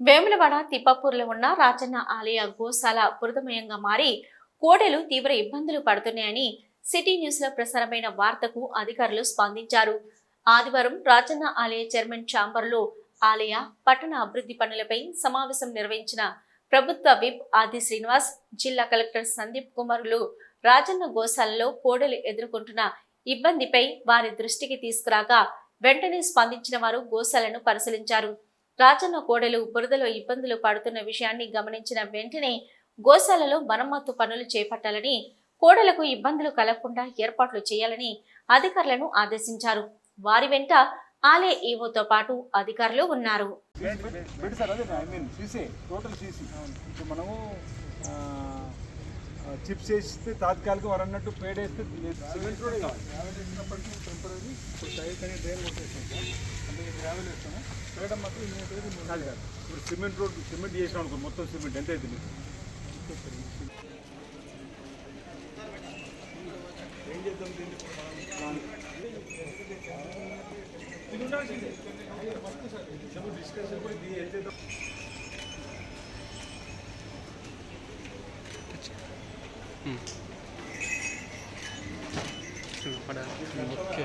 వేములవాడ తిప్పపూర్లో ఉన్న రాజన్న ఆలయ గోశాల బురదమయంగా మారి కోడెలు తీవ్ర ఇబ్బందులు పడుతున్నాయని సిటీ న్యూస్లో ప్రసారమైన వార్తకు అధికారులు స్పందించారు. ఆదివారం రాజన్న ఆలయ చైర్మన్ ఛాంబర్లో ఆలయ పట్టణ అభివృద్ధి పనులపై సమావేశం నిర్వహించిన ప్రభుత్వ విప్ ఆది శ్రీనివాస్ జిల్లా కలెక్టర్ సందీప్ కుమారులు రాజన్న గోశాలలో కోడలు ఎదుర్కొంటున్న ఇబ్బందిపై వారి దృష్టికి తీసుకురాగా వెంటనే స్పందించిన వారు గోశాలను పరిశీలించారు. రాజన్న కోడెలు బురదలో ఇబ్బందులు పడుతున్న విషయాన్ని గమనించిన వెంటనే గోశాలలో మరమ్మత్తు పనులు చేపట్టాలని కోడలకు ఇబ్బందులు కలగకుండా ఏర్పాట్లు చేయాలని అధికారులను ఆదేశించారు. వారి వెంట ఆలయ ఈవోతో పాటు అధికారులు ఉన్నారు. చిప్స్ వేస్తే తాత్కాలికం వారు అన్నట్టు పేడ్ వేస్తే సిమెంట్ రోడ్ కావాలి టెంపరీ డ్రైన్ కొట్టేస్తాం గ్రావెల్ వేస్తాము పేడ మాత్రం ఇమీడియట్గా కాదు కాదు ఇప్పుడు సిమెంట్ రోడ్ సిమెంట్ చేసినాం అనుకో మొత్తం సిమెంట్ ఎంత అవుతుంది ఏం చేద్దాం దీన్ని డిస్కషన్ ఏం చేద్దాం ఓకే